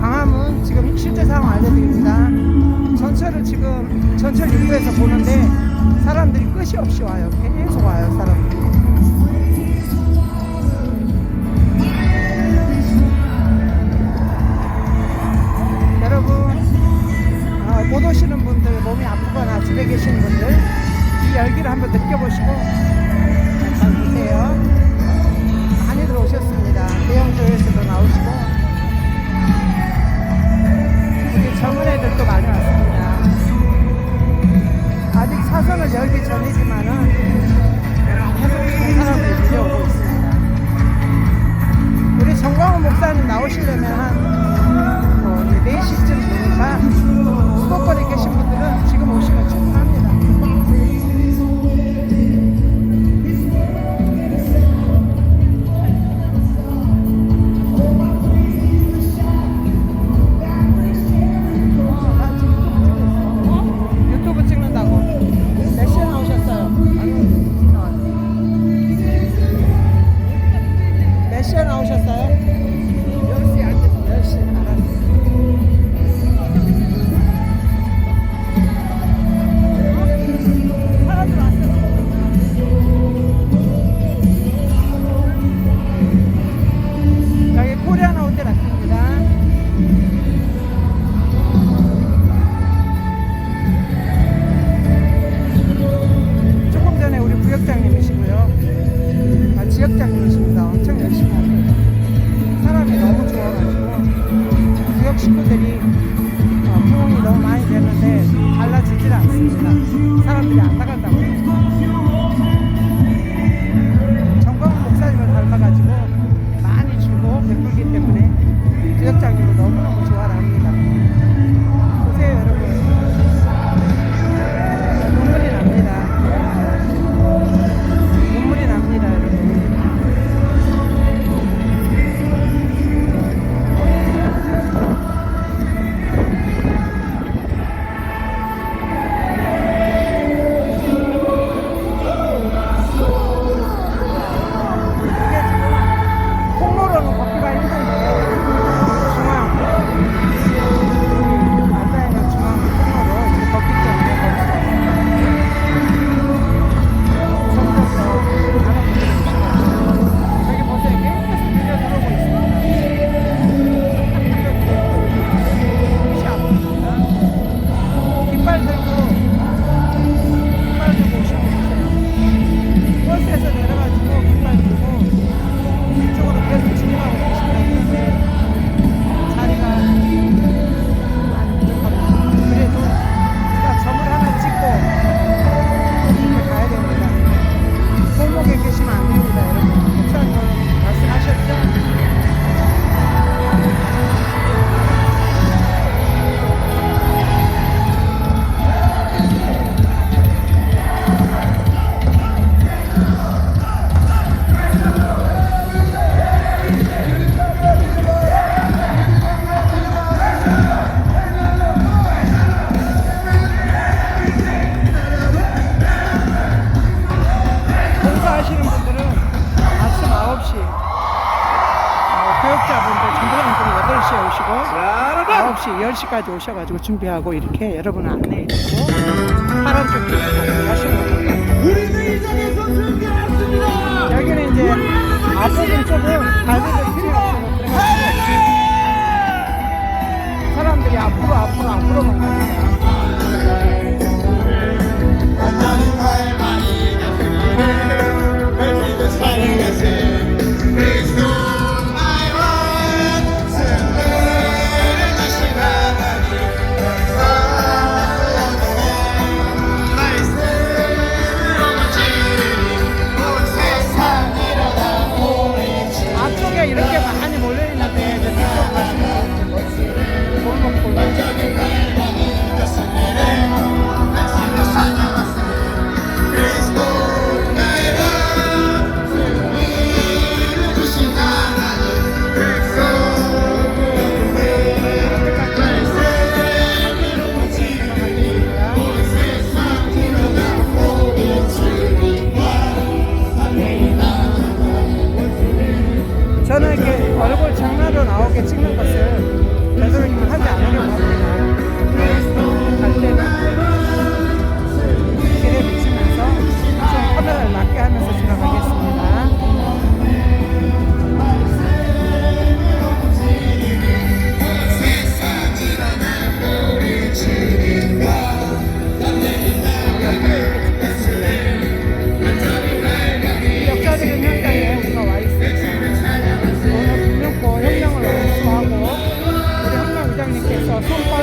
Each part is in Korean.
광화문 지금 실제 상황 알려드립니다. 전철을 지금 전철 유휴에서 보는데 사람들이 끝이 없이 와요. 계속 와요, 사람들이. 하시고 9시, 10시까지 오셔가지고 준비하고 이렇게 여러분 안내해 주고 사람 좀 하시는 겁니다. 여기는 이제 앞부분 쪽은 발목을 필요하고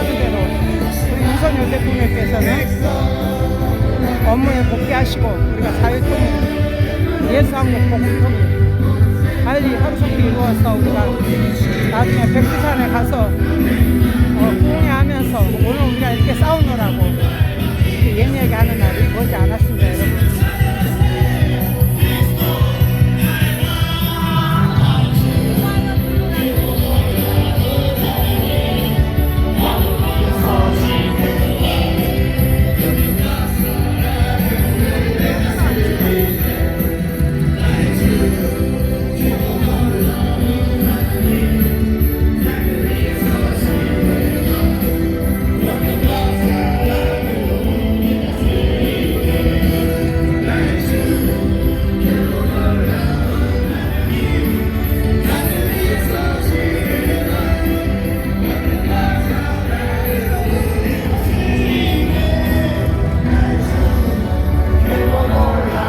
선포하는 대로 우리 윤석열 대통령께서는 업무에 복귀하시고 우리가 자유통일 예수항공 복구통일 빨리 하루속히 이루어서 우리가 나중에 백두산에 가서